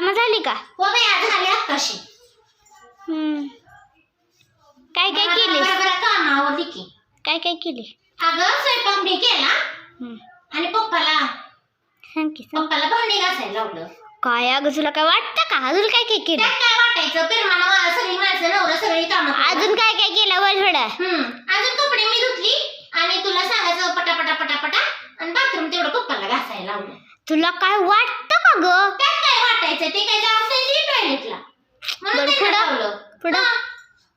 कामं झाली का? हो बाई आज झाली आत्ताशी. हम्म. काय काय मला केलीस? बरोबर काम आवडली की. काय काय केली? अगं स्वयंपाक मी केला. हम्म. आणि पप्पाला सांग की सांग. पप्पाला भांडी घासायला लावलं. काय अगं तुला काय वाटतं का? अजून काय काय केलं? त्यात काय वाटायचं? पिरमाला मा- सगळी माणसं नवरा सगळी कामं करतात. अजून काय काय केलं? वर थोडं. हम्म. अजून कपडे मी धुतली आणि तुला सांगायचं पटापटा पटापटा. आणि बाथरूम तेवढं पप्पाला घासायला लावलं. तुला काय वाटतं का ग? काय वाटायचं ते काय जास्त टॉयलेटला म्हणून बरं, पुढं? लावलं. पुढं? हा.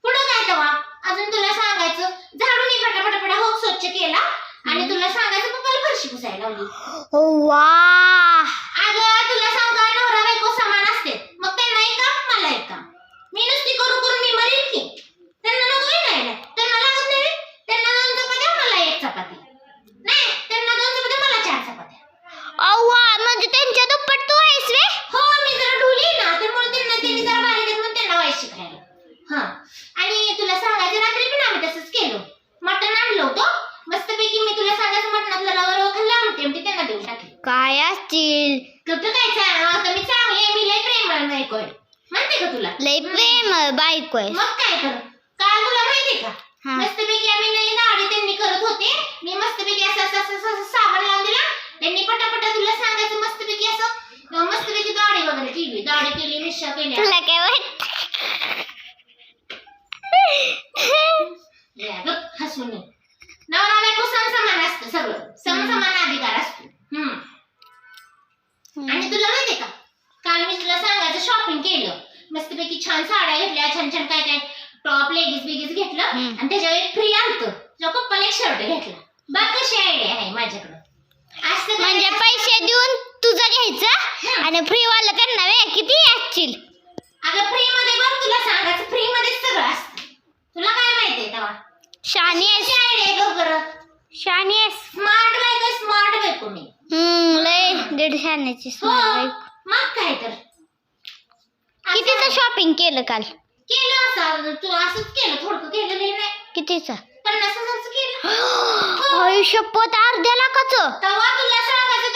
पुढं काय तेव्हा? अजून तुला सांगायचं झाडून मी पटापटा हो स्वच्छ केला. आणि तुला सांगायचं पप्पाला फरशी पुसायला लावली. ओ वा! अगं तुला सांग का नवरा बायको समान असते. मग त्यांना एक काम मला एक काम. मी नुसती करू करून मी मरेन की. त्यांना नको नाही त्यांना लागत नाही रे. त्यांना दोन चपात्या मला एक चपाती. नाही त्यांना दोन चपात्या मला चार चपात्या. अव्वा म्हणजे त्यांच्या दुप्पट तू आहेस वे हो मी जरा ढोली आहे ना त्यामुळे त्यांना त्यांनी जरा बारीक आहेत म्हणून त्यांना वाईट शिकायला हा. आणि तुला सांगायचं रात्री पण आम्ही तसंच केलं. मटण आणलं होतं. मस्तपैकी मी तुला सांगायचं मटणातलं रवा खाल्ला आमटी आमटी त्यांना देऊन टाकली. काय असतील कुठं काय चांगलं आता मी चांगली आहे मी लय प्रेमळ कोण म्हणते का तुला? लय प्रेम बायको आहे. मग काय कर काल तुला माहितीये का? हा. मस्तपैकी आम्ही नाही दाढी त्यांनी करत होते. मी मस्तपैकी असं असं असं असं साबण लावून दिला. त्यांनी पटापटा तुला सांगायचं मस्तपैकी असं अं, मस्तपैकी दाढी वगैरे केली. दाढी केली निशा केल्या. तुला काय या गं, हसून. नवरा बायको समसमान असतं सगळं. समसमान अधिकार असतो. हम्म. आणि तुला माहितीये का? काल मी तुला सांगायचं शॉपिंग केलं. मस्तपैकी छान साड्या घेतल्या छान छान काय काय टॉप लेगीज बिगीज घेतलं. आणि त्याच्यावर एक फ्री आलतं तुझ्या पप्पाला एक शर्ट घेतला. बघ कशी आयडिया आहे माझ्याकडं. असं म्हणजे. पैसे देऊन तुझं घ्यायचं आणि फ्री वाला त्यांना किती असतील अगं फ्री मध्ये बघ तुला सांगायचं फ्री मध्ये सगळं असतं तुला काय माहितीये तेव्हा शानी आहेस? आयडिया बघ बरं शानी आहेस? स्मार्ट बायको स्मार्ट बायको मी. हम्म लय दीड शाण्याची हो smart बायको. मग काय तर. कितीचं असं शॉपिंग केलं काल? केलं असं तू असंच केलं थोडकं केलं नाही नाही कितीचं? पन्नास हजारचं केलं. आयुष्यपत अर्ध्या लाखाचं. तेव्हा तुला सांगायचं